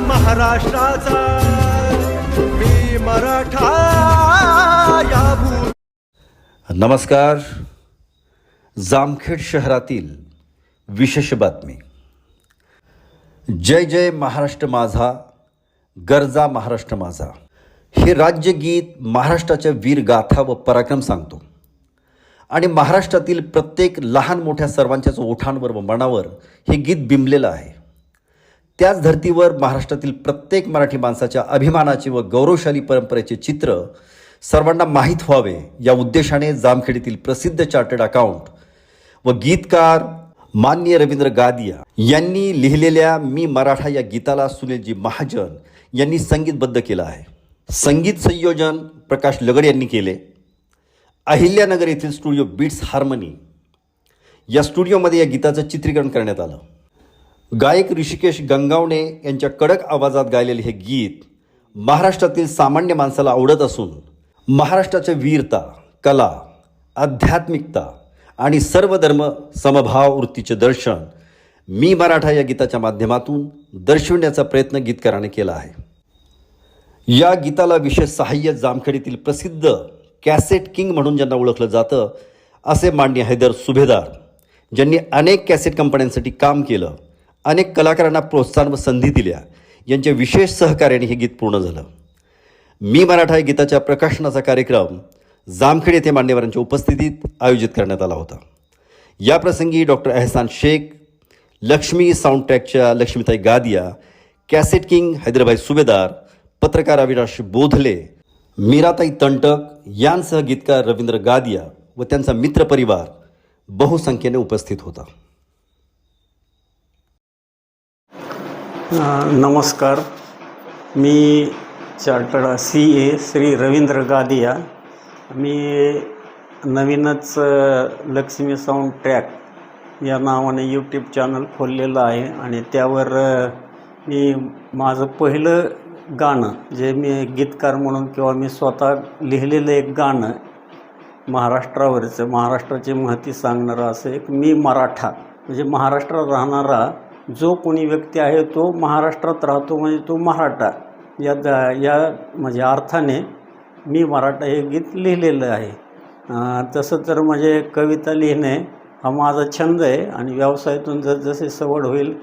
महाराष्ट्राचा. मी मराठा या नमस्कार. जामखेड शहरातील विशेष बातमी. जय जय महाराष्ट्र माझा गरजा महाराष्ट्र माझा. हे राज्यगीत महाराष्ट्राच्या वीरगाथा व पराक्रम सांगतो. आणि महाराष्ट्रातील प्रत्येक लहान मोठ्या सर्वांच्याच ओठांवर व मनावर हे गीत बिंबलेलं आहे. त्याच धर्तीवर महाराष्ट्रातील प्रत्येक मराठी माणसाच्या अभिमानाचे व गौरवशाली परंपरेचे चित्र सर्वांना माहीत व्हावे या उद्देशाने जामखेडीतील प्रसिद्ध चार्टर्ड अकाउंट व गीतकार मान्य रवींद्र गादिया यांनी लिहिलेल्या मी मराठा या गीताला सुनीलजी महाजन यांनी संगीतबद्ध केलं आहे. संगीत संयोजन प्रकाश लगड यांनी केले. अहिल्यानगर येथील स्टुडिओ बीट्स हार्मनी या स्टुडिओमध्ये या गीताचं चित्रीकरण करण्यात आलं. गायक ऋषिकेश गंगावणे यांच्या कडक आवाजात गायलेले हे गीत महाराष्ट्रातील सामान्य माणसाला आवडत असून महाराष्ट्राच्या वीरता कला आध्यात्मिकता आणि सर्व धर्म समभाव वृत्तीचे दर्शन मी मराठा या गीताच्या माध्यमातून दर्शविण्याचा प्रयत्न गीतकाराने केला आहे. या गीताला विशेष सहाय्य जामखेडीतील प्रसिद्ध कॅसेट किंग म्हणून ज्यांना ओळखलं जातं असे मांडणी हैदर सुभेदार ज्यांनी अनेक कॅसेट कंपन्यांसाठी काम केलं. अनेक कलाकारांना प्रोत्साहन व संधी दिल्या. यांच्या विशेष सहकार्याने हे गीत पूर्ण झालं. मी मराठा या गीताच्या प्रकाशनाचा कार्यक्रम जामखेड येथे मान्यवरांच्या उपस्थितीत आयोजित करण्यात आला होता. या प्रसंगी डॉक्टर एहसान शेख लक्ष्मी साऊंड ट्रॅकच्या लक्ष्मीताई गादिया कॅसेट किंग हैदराबाई सुभेदार पत्रकार अविनाश बोधले मीराताई तंटक यांसह गीतकार रवींद्र गादिया व त्यांचा मित्रपरिवार बहुसंख्येने उपस्थित होता. नमस्कार. मी chartered C A Shri Ravindra Gadiya. मी नवीनच लक्ष्मी साऊंड ट्रॅक या नावाने यूट्यूब चॅनल खोललेलं आहे आणि त्यावर मी माझं पहिलं गाणं जे मी गीतकार म्हणून किंवा मी स्वतः लिहिलेलं एक गाणं महाराष्ट्रावरचं महाराष्ट्राची महती सांगणारं असं एक मी मराठा म्हणजे महाराष्ट्रात राहणारा जो कोणी व्यक्ती आहे तो महाराष्ट्रात राहतो म्हणजे तो मराठा. या द- या म्हणजे अर्थाने मी मराठा हे गीत लिहिलेलं आहे. तसं तर म्हणजे कविता लिहिणे हा माझा छंद आहे आणि व्यवसायातून जसजसे सवड होईल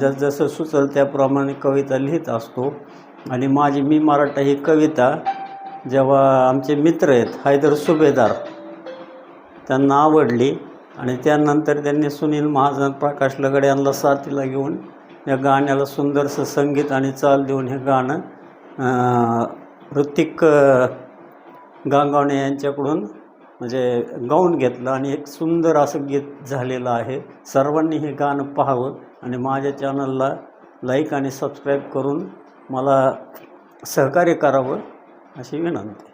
जसजसं सुचल त्याप्रमाणे कविता लिहित असतो. आणि माझी मी मराठा ही कविता जेव्हा आमचे मित्र आहेत हैदर सुभेदार त्यांना आवडली. आणि त्यानंतर त्यांनी सुनील महाजन प्रकाश लगडे यांना साथीला घेऊन या गाण्याला सुंदरसं संगीत आणि चाल देऊन हे गाणं ऋतिक गांगावणे यांच्याकडून म्हणजे गाऊन घेतलं आणि एक सुंदर असं गीत झालेलं आहे. सर्वांनी हे गाणं पाहावं आणि माझ्या चॅनलला लाईक आणि सबस्क्राईब करून मला सहकार्य करावं अशी विनंती.